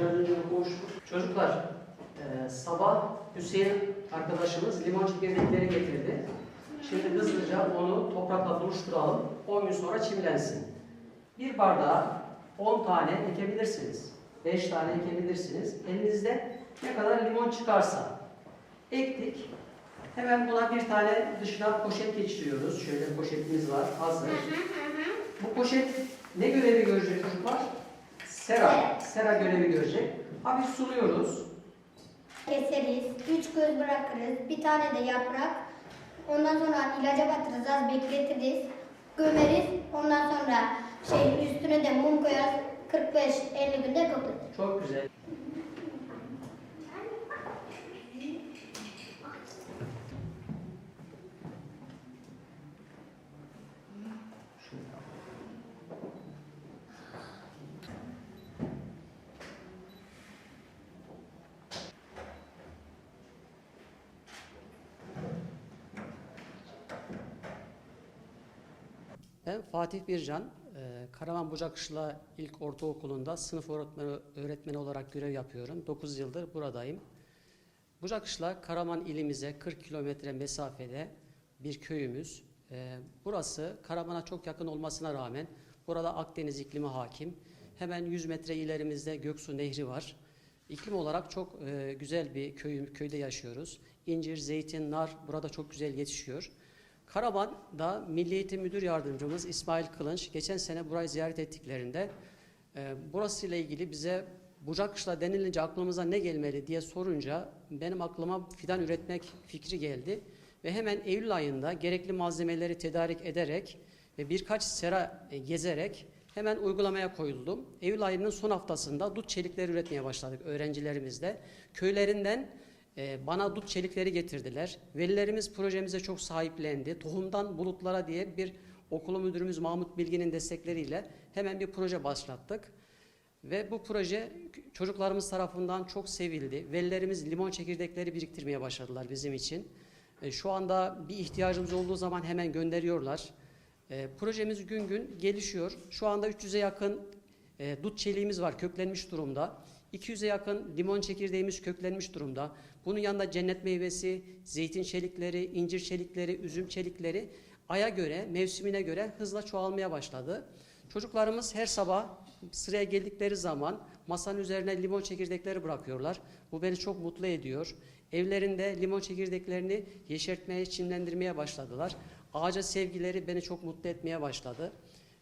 Biraz önce konuştuk. Çocuklar, e, sabah Hüseyin arkadaşımız limon çekirdekleri getirdi. Şimdi hızlıca onu toprakla buluşturalım. 10 gün sonra çimlensin. Bir bardağa 10 tane ekebilirsiniz. 5 tane ekebilirsiniz. Elinizde ne kadar limon çıkarsa. Ektik. Hemen buna bir tane dışına poşet geçiriyoruz. Şöyle poşetimiz var. Hazır. Bu poşet ne görevi görecek çocuklar? Sera. Sera görevi görecek. Hafif suluyoruz. Keseriz, üç göz bırakırız, bir tane de yaprak. Ondan sonra ilaca batırırız, az bekletiriz, gömeriz. Ondan sonra şey üstüne de mum koyarız, 45-50 günde koklatır. Çok güzel. Ben Fatih Bircan, e, Karaman Bucakışla İlk Ortaokulu'nda sınıf öğretmeni, öğretmeni olarak görev yapıyorum. 9 yıldır buradayım. Bucakışla Karaman ilimize 40 kilometre mesafede bir köyümüz. E, Burası Karaman'a çok yakın olmasına rağmen burada Akdeniz iklimi hakim. Hemen 100 metre ilerimizde Göksu Nehri var. İklim olarak çok e, güzel bir köy, köyde yaşıyoruz. İncir, zeytin, nar burada çok güzel yetişiyor. Karaman'da Milli Eğitim Müdür Yardımcımız İsmail Kılınç geçen sene burayı ziyaret ettiklerinde e, burasıyla ilgili bize Bucakışla denilince aklımıza ne gelmeli diye sorunca benim aklıma fidan üretmek fikri geldi ve hemen Eylül ayında gerekli malzemeleri tedarik ederek ve birkaç sera e, gezerek hemen uygulamaya koyuldum. Eylül ayının son haftasında dut çelikleri üretmeye başladık öğrencilerimizle. Köylerinden bana dut çelikleri getirdiler. Velilerimiz projemize çok sahiplendi. Tohumdan bulutlara diye bir okulu müdürümüz Mahmut Bilgin'in destekleriyle hemen bir proje başlattık. Ve bu proje çocuklarımız tarafından çok sevildi. Velilerimiz limon çekirdekleri biriktirmeye başladılar bizim için. E, Şu anda bir ihtiyacımız olduğu zaman hemen gönderiyorlar. E, projemiz gün gün gelişiyor. Şu anda 300'e yakın e, dut çeliğimiz var, köklenmiş durumda. 200'e yakın limon çekirdeğimiz köklenmiş durumda. Bunun yanında cennet meyvesi, zeytin çelikleri, incir çelikleri, üzüm çelikleri aya göre, mevsimine göre hızla çoğalmaya başladı. Çocuklarımız her sabah sıraya geldikleri zaman masanın üzerine limon çekirdekleri bırakıyorlar. Bu beni çok mutlu ediyor. Evlerinde limon çekirdeklerini yeşertmeye, çimlendirmeye başladılar. Ağaca sevgileri beni çok mutlu etmeye başladı.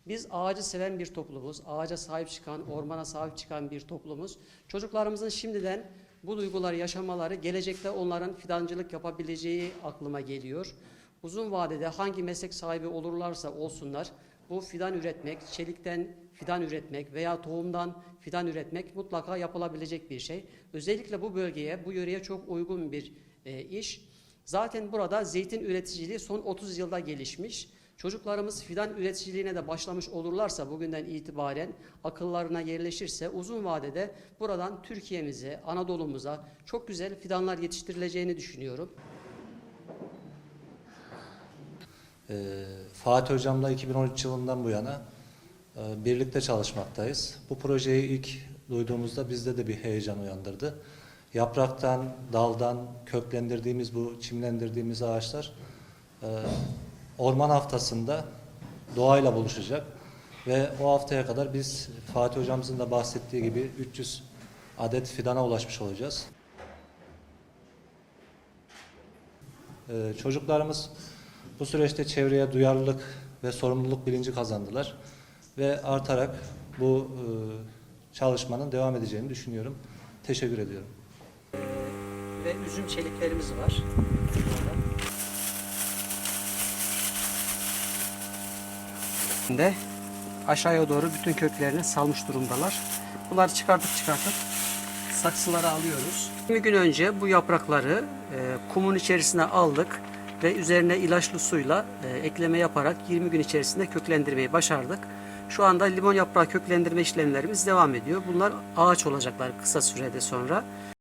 Biz ağacı seven bir toplumuz, ağaca sahip çıkan, ormana sahip çıkan bir toplumuz. Çocuklarımızın şimdiden bu duyguları yaşamaları gelecekte onların fidancılık yapabileceği aklıma geliyor. Uzun vadede hangi meslek sahibi olurlarsa olsunlar bu fidan üretmek, çelikten fidan üretmek veya tohumdan fidan üretmek mutlaka yapılabilecek bir şey. Özellikle bu bölgeye, bu yöreye çok uygun bir e, iş. Zaten burada zeytin üreticiliği son 30 yılda gelişmiş. Çocuklarımız fidan üreticiliğine de başlamış olurlarsa bugünden itibaren akıllarına yerleşirse uzun vadede buradan Türkiye'mize, Anadolu'muza çok güzel fidanlar yetiştirileceğini düşünüyorum. Ee, Fatih Hocam'la 2013 yılından bu yana e, birlikte çalışmaktayız. Bu projeyi ilk duyduğumuzda bizde de bir heyecan uyandırdı. Yapraktan, daldan köklendirdiğimiz bu çimlendirdiğimiz ağaçlar e, orman haftasında doğayla buluşacak ve o haftaya kadar biz Fatih Hocamızın da bahsettiği gibi 300 adet fidana ulaşmış olacağız. Ee, çocuklarımız bu süreçte çevreye duyarlılık ve sorumluluk bilinci kazandılar ve artarak bu e, çalışmanın devam edeceğini düşünüyorum. Teşekkür ediyorum. Ve üzüm çeliklerimiz var. De aşağıya doğru bütün köklerini salmış durumdalar. Bunları çıkartıp çıkartıp saksılara alıyoruz. 20 gün önce bu yaprakları e, kumun içerisine aldık ve üzerine ilaçlı suyla e, ekleme yaparak 20 gün içerisinde köklendirmeyi başardık. Şu anda limon yaprağı köklendirme işlemlerimiz devam ediyor. Bunlar ağaç olacaklar kısa sürede sonra.